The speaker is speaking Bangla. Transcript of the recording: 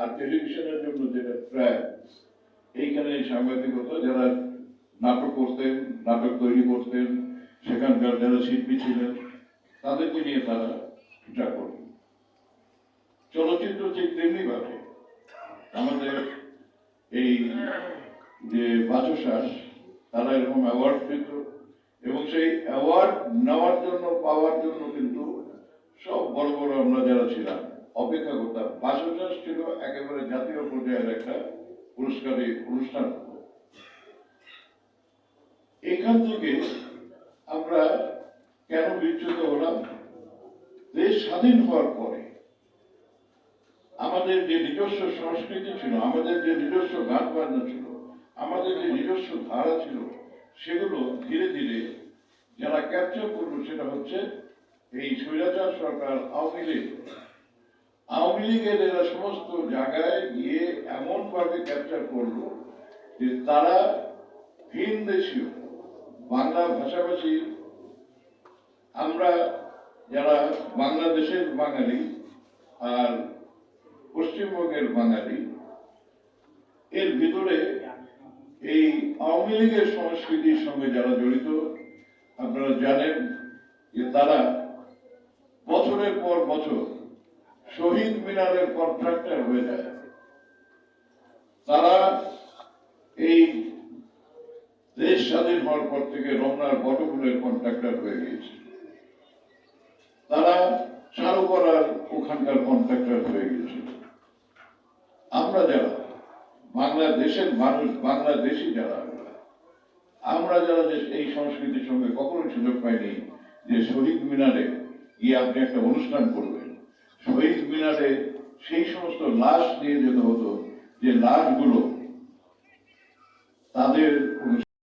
আর টেলিভিশনের জন্য যেটা ট্র্যাক এইখানে সাংবাদিকতা, যারা নাটক করতেন, নাটক তৈরি করতেন, সেখানকার যারা শিল্পী ছিলেন, তাদেরকে নিয়ে তারা এটা করতেন চলচ্চিত্র ঠিক তেমনি ভাবে আমাদের এই যে বাচশ্বাস তারা এরকম অ্যাওয়ার্ড পেত, এবং সেই অ্যাওয়ার্ড নেওয়ার জন্য, পাওয়ার জন্য কিন্তু সব বড় বড় আমরা যারা অপেক্ষা করতাম। বাচশ্বাস ছিল একেবারে জাতীয় পর্যায়ের একটা পুরস্কারী অনুষ্ঠান। এখান থেকে আমরা কেন বিচ্যুত হলাম? দেশ স্বাধীন হওয়ার পরে আমাদের যে নিজস্ব সংস্কৃতি ছিল, আমাদের যে নিজস্ব গান বাজনা ছিল, আমাদের যে নিজস্ব ধারা ছিল, সেগুলো ধীরে ধীরে যারা ক্যাপচার করল সেটা হচ্ছে এই স্বৈরাচার সরকার, আওয়ামী লীগ। আওয়ামী লীগের এরা সমস্ত জায়গায় গিয়ে এমন ভাবে ক্যাপচার করল যে তারা ভিন দেশীয়, বাংলা ভাষাভাষী। আমরা যারা বাংলাদেশের বাঙালি আর পশ্চিমবঙ্গের বাঙালি, এর ভিতরে এই আওয়ামী লীগের সংস্কৃতির সঙ্গে যারা জড়িত, আপনারা জানেন যে তারা বছরের পর বছর শহীদ মিনারের কন্ট্রাক্টর হয়ে যায়। তারা এই দেশ স্বাধীন হওয়ার পর থেকে রমনার বটগুলের কন্ট্রাক্টর হয়ে গিয়েছে। তারা চালু করার ওখানকার কন্ট্রাক্টর হয়ে গিয়েছে। আমরা যারা, বাংলাদেশের মানুষ, বাংলাদেশি যারা আমরা আমরা যারা যে এই সংস্কৃতির সঙ্গে কখনো সুযোগ পাইনি যে শহীদ মিনারে গিয়ে আপনি একটা অনুষ্ঠান করবেন, শহীদ মিনারে সেই সমস্ত লাশ নিয়ে যেতে হতো যে লাশগুলো তাদের